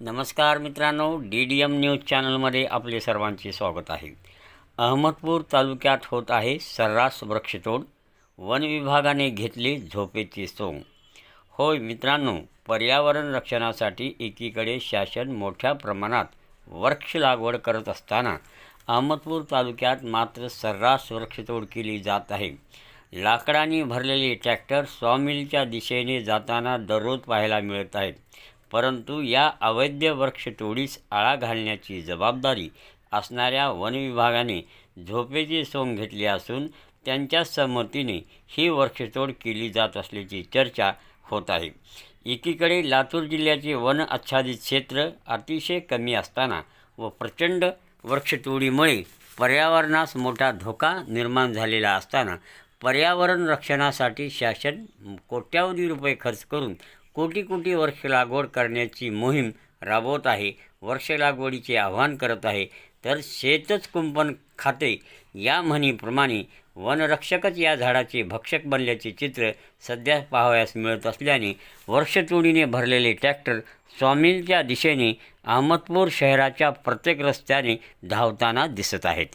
नमस्कार मित्रांनो D D M news चॅनलमध्ये आपले सर्वांचे स्वागत आहे. अहमदपूर तालुक्यात होत आहे सर्रास वृक्षतोड वन विभागाने घेतली झोपेची सोंग. होय मित्रांनो पर्यावरण रक्षणासाठी एकीकडे शासन मोठ्या प्रमाणात वृक्ष लागवड करत असताना अहमदपूर तालुक्यात मात्र सर्रास वृक्षतोड केली जात आहे. लाकडांनी भरलेले ट्रॅक्टर सॉमिलच्या दिशेने जाताना दररोज पाहायला मिळत आहेत. परंतु या अवैध वृक्षतोडीस आळा घालण्याची जबाबदारी असणाऱ्या वनविभागाने झोपेची सोंग घेतली असून त्यांच्या संमतीने ही वृक्षतोड केली जात असल्याची चर्चा होत आहे. एकीकडे लातूर जिल्ह्याचे वन आच्छादित क्षेत्र अतिशय कमी असताना व प्रचंड वृक्षतोडीमुळे पर्यावरणास मोठा धोका निर्माण झालेला असताना पर्यावरण रक्षणासाठी शासन कोट्यावधी रुपये खर्च करून कोटी कोटी वर्ष लागवड करण्याची मोहीम राबवत आहे वर्ष लागवडीचे आवाहन करत आहे. तर शेतच कुंपण खाते या म्हणीप्रमाणे वनरक्षकच या झाडाचे भक्षक बनल्याचे चित्र सध्या पाहावयास मिळत असल्याने वर्षतोडीने भरलेले ट्रॅक्टर स्वामींच्या दिशेने अहमदपूर शहराच्या प्रत्येक रस्त्याने धावताना दिसत आहेत.